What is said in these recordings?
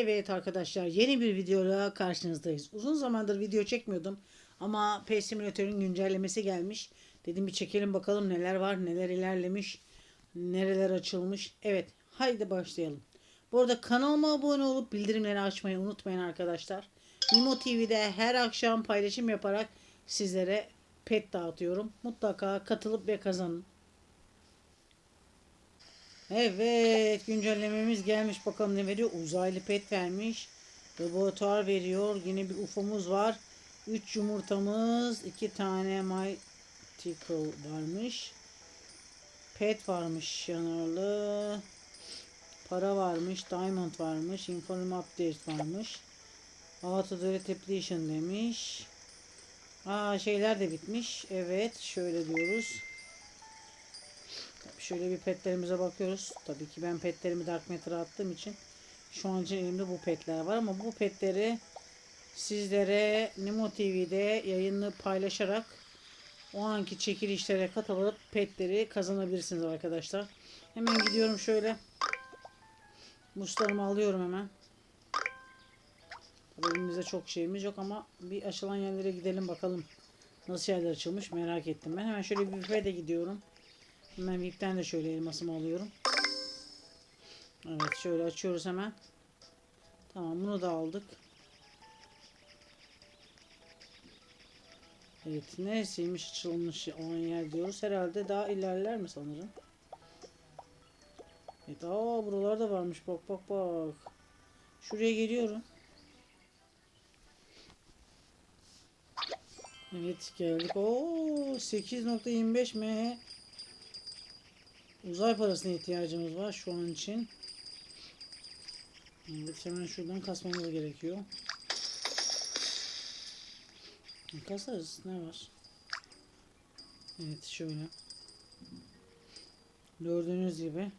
Evet arkadaşlar yeni bir videoyla karşınızdayız. Uzun zamandır video çekmiyordum ama Pet Simulator'ın güncellemesi gelmiş. Dedim bir çekelim bakalım neler var, neler ilerlemiş, nereler açılmış. Evet haydi başlayalım. Bu arada kanalıma abone olup bildirimleri açmayı unutmayın arkadaşlar. Nimo TV'de her akşam paylaşım yaparak sizlere pet dağıtıyorum. Mutlaka katılıp ve kazanın. Evet güncellememiz gelmiş bakalım ne veriyor. Uzaylı pet vermiş. Laboratuvar veriyor. Yine bir UFO'muz var. 3 yumurtamız. 2 tane Mythical varmış. Pet varmış yanarlı. Para varmış. Diamond varmış. Inform Update varmış. Auto Depletion demiş. Aa şeyler de bitmiş. Evet şöyle diyoruz. Şöyle bir petlerimize bakıyoruz. Tabii ki ben petlerimi Dark Matter'a attığım için şu an için elimde bu petler var ama bu petleri sizlere Nemo TV'de yayını paylaşarak o anki çekilişlere katılıp petleri kazanabilirsiniz arkadaşlar. Hemen gidiyorum şöyle. Muslarımı alıyorum hemen. Elimizde çok şeyimiz yok ama bir açılan yerlere gidelim bakalım. Nasıl yerler açılmış merak ettim ben. Hemen şöyle bir büfeye gidiyorum. Hemen VIP'ten de şöyle elmasımı alıyorum. Evet şöyle açıyoruz hemen. Tamam bunu da aldık. Evet neresiymiş açılmış olan yer diyoruz. Herhalde daha ilerler mi sanırım. Evet aa buralarda varmış bak bak bak. Şuraya geliyorum. Evet geldik. Oo 8.25 M Uzay parasına ihtiyacımız var şu an için. Evet hemen şuradan kasmamız gerekiyor. Kasarız ne var? Evet şöyle. Gördüğünüz gibi.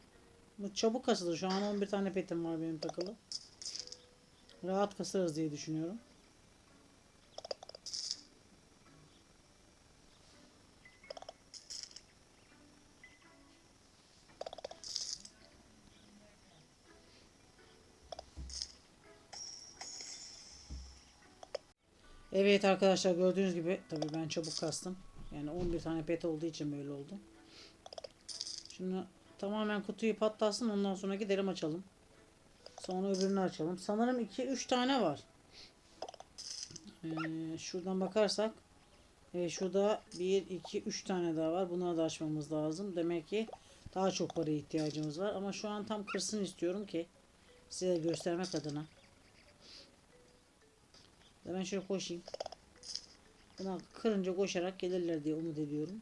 Bu çabuk kasılır. Şu an 11 tane petim var benim takılı. Rahat kasarız diye düşünüyorum. Evet arkadaşlar gördüğünüz gibi tabii ben çabuk kastım. Yani 11 tane pet olduğu için böyle oldu. Şimdi tamamen kutuyu patlasın ondan sonra gidelim açalım. Sonra öbürünü açalım. Sanırım 2-3 tane var. Ee, şuradan bakarsak e, şurada 1, 2, 3 tane daha var. Bunları da açmamız lazım. Demek ki daha çok paraya ihtiyacımız var. Ama şu an tam kırsın istiyorum ki size göstermek adına. Ben şöyle koşayım. Buna kırınca koşarak gelirler diye umut ediyorum.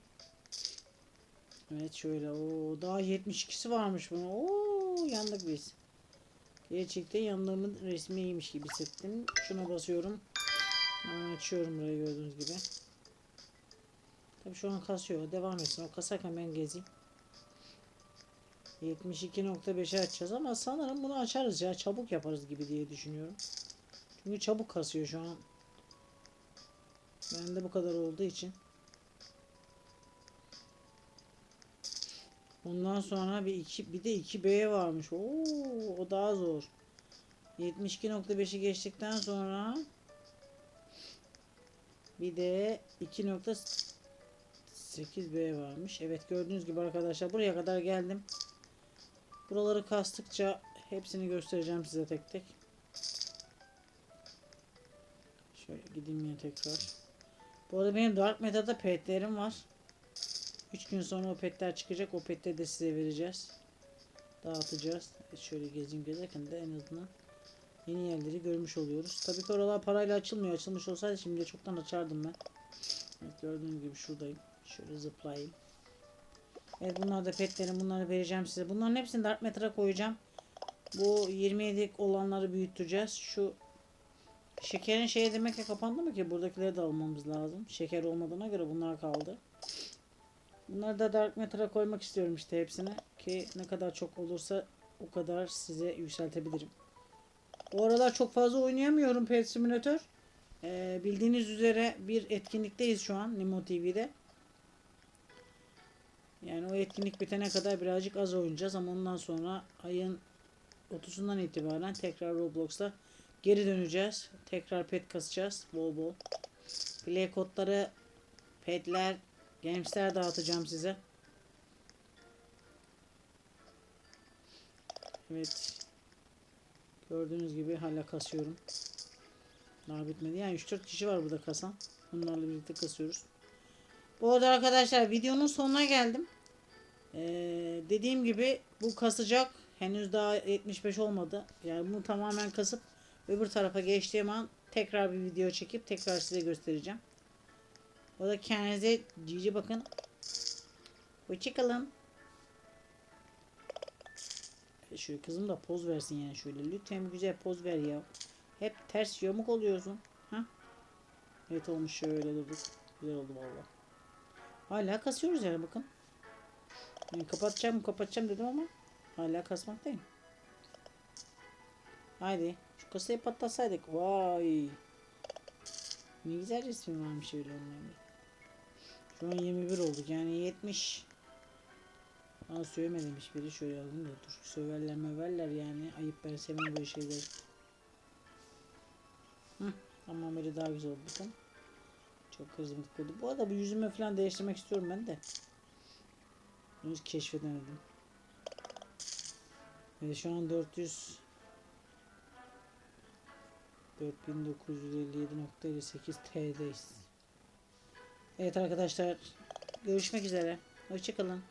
Evet şöyle. o daha 72'si varmış bunun. Oo yandık biz. Gerçekten yandığımın resmiymiş gibi hissettim. Şuna basıyorum. Açıyorum burayı gördüğünüz gibi. Tabi şu an kasıyor. Devam etsin. O kasarken ben gezeyim. 72.5'e açacağız ama sanırım bunu açarız ya. Çabuk yaparız gibi diye düşünüyorum. Çünkü çabuk kasıyor şu an. Bende bu kadar olduğu için. Ondan sonra bir iki bir de 2B varmış. Oo, o daha zor. 72.5'i geçtikten sonra bir de 2.8B varmış. Evet gördüğünüz gibi arkadaşlar buraya kadar geldim. Buraları kastıkça hepsini göstereceğim size tek tek. Şöyle gideyim yine tekrar. Bu arada benim Dark Meta'da petlerim var. 3 gün sonra o petler çıkacak. O petleri de size vereceğiz. Dağıtacağız. Şöyle gezeyim gezerken de en azından yeni yerleri görmüş oluyoruz. Tabii ki oralar parayla açılmıyor. Açılmış olsaydı şimdi çoktan açardım ben. Evet gördüğünüz gibi şuradayım. Şöyle zıplayayım. Evet bunlar da petlerim. Bunları vereceğim size. Bunların hepsini Dark Matter'a koyacağım. Bu 27 olanları büyüteceğiz. Şu Şekerin şeye demek ki kapandı mı ki? Buradakileri de almamız lazım. Şeker olmadığına göre bunlar kaldı. Bunları da Dark Matter'a koymak istiyorum işte hepsine. Ki ne kadar çok olursa o kadar size yükseltebilirim. Bu aralar çok fazla oynayamıyorum Pet Simulator. Ee, bildiğiniz üzere bir etkinlikteyiz şu an Nemo TV'de. Yani o etkinlik bitene kadar birazcık az oynayacağız ama ondan sonra ayın 30'undan itibaren tekrar Roblox'a geri döneceğiz. Tekrar pet kasacağız bol bol. Play kodları, petler, gamesler dağıtacağım size. Evet. Gördüğünüz gibi hala kasıyorum. Daha bitmedi. Yani 3-4 kişi var burada kasan. Bunlarla birlikte kasıyoruz. Bu arada arkadaşlar videonun sonuna geldim. Ee, dediğim gibi bu kasacak. Henüz daha 75 olmadı. Yani bunu tamamen kasıp öbür tarafa geçtiğim an tekrar bir video çekip tekrar size göstereceğim. O da kendinize cici bakın. Hoşçakalın. Şöyle kızım da poz versin yani şöyle. Lütfen güzel poz ver ya. Hep ters yamuk oluyorsun. Ha? Evet olmuş şöyle durduk. Güzel oldu valla. Hala kasıyoruz yani bakın. Yani kapatacağım kapatacağım dedim ama hala kasmaktayım. Haydi şu kasayı patlatsaydık. Vay. Ne güzel resmi varmış öyle onların. Şu an 21 olduk yani 70. Aa sövme demiş biri şöyle yazdım da dur. Söverler möverler yani. Ayıp ben sevmem böyle şeyleri. Hı, tamam böyle daha güzel oldu bakın. Çok karizmatik oldu. Bu arada bu yüzümü falan değiştirmek istiyorum ben de. Henüz keşfedemedim. Ve şu an 400 4957.58 T'deyiz. Evet arkadaşlar görüşmek üzere. Hoşçakalın.